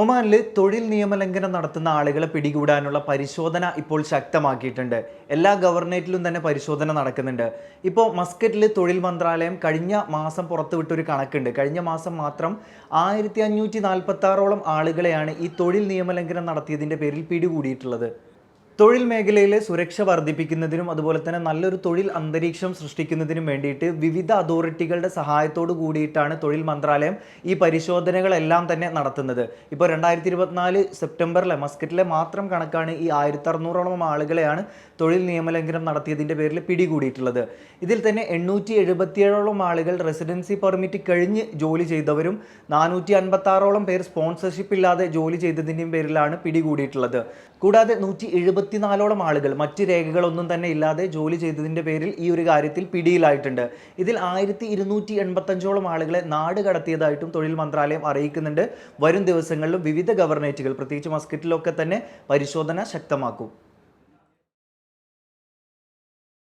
ഒമാനിൽ തൊഴിൽ നിയമലംഘനം നടത്തുന്ന ആളുകളെ പിടികൂടാനുള്ള പരിശോധന ഇപ്പോൾ ശക്തമാക്കിയിട്ടുണ്ട്. എല്ലാ ഗവർണേറ്റിലും തന്നെ പരിശോധന നടക്കുന്നുണ്ട്. ഇപ്പോൾ മസ്കറ്റിൽ തൊഴിൽ മന്ത്രാലയം കഴിഞ്ഞ മാസം പുറത്തുവിട്ടൊരു കണക്കുണ്ട്. കഴിഞ്ഞ മാസം മാത്രം ആയിരത്തി അഞ്ഞൂറ്റി നാൽപ്പത്തി ആളുകളെയാണ് ഈ തൊഴിൽ നിയമലംഘനം നടത്തിയതിന്റെ പേരിൽ പിടികൂടിയിട്ടുള്ളത്. തൊഴിൽ മേഖലയിലെ സുരക്ഷ വർദ്ധിപ്പിക്കുന്നതിനും അതുപോലെ തന്നെ നല്ലൊരു തൊഴിൽ അന്തരീക്ഷം സൃഷ്ടിക്കുന്നതിനും വേണ്ടിയിട്ട് വിവിധ അതോറിറ്റികളുടെ സഹായത്തോടു കൂടിയിട്ടാണ് തൊഴിൽ മന്ത്രാലയം ഈ പരിശോധനകളെല്ലാം തന്നെ നടത്തുന്നത്. ഇപ്പോൾ രണ്ടായിരത്തി ഇരുപത്തിനാല് സെപ്റ്റംബറിലെ മസ്കറ്റിലെ മാത്രം കണക്കാണ് ഈ ആയിരത്തി അറുന്നൂറോളം ആളുകളെയാണ് തൊഴിൽ നിയമലംഘനം നടത്തിയതിന്റെ പേരിൽ പിടികൂടിയിട്ടുള്ളത്. ഇതിൽ തന്നെ എണ്ണൂറ്റി എഴുപത്തിയേഴോളം ആളുകൾ റെസിഡൻസി പെർമിറ്റ് കഴിഞ്ഞ് ജോലി ചെയ്തവരും നാനൂറ്റി അൻപത്താറോളം പേർ സ്പോൺസർഷിപ്പ് ഇല്ലാതെ ജോലി ചെയ്തതിന്റെയും പേരിലാണ് പിടികൂടിയിട്ടുള്ളത്. കൂടാതെ നൂറ്റി എഴുപത്തിനാലോളം ആളുകൾ മറ്റ് രേഖകളൊന്നും തന്നെ ഇല്ലാതെ ജോലി ചെയ്തതിന്റെ പേരിൽ ഈ ഒരു കാര്യത്തിൽ പിടിയിലായിട്ടുണ്ട്. ഇതിൽ ആയിരത്തി ഇരുന്നൂറ്റി എൺപത്തഞ്ചോളം ആളുകളെ നാട് കടത്തിയതായിട്ടും തൊഴിൽ മന്ത്രാലയം അറിയിക്കുന്നുണ്ട്. വരും ദിവസങ്ങളിലും വിവിധ ഗവർണേറ്റുകൾ പ്രത്യേകിച്ച് മസ്കറ്റിലൊക്കെ തന്നെ പരിശോധന ശക്തമാക്കും.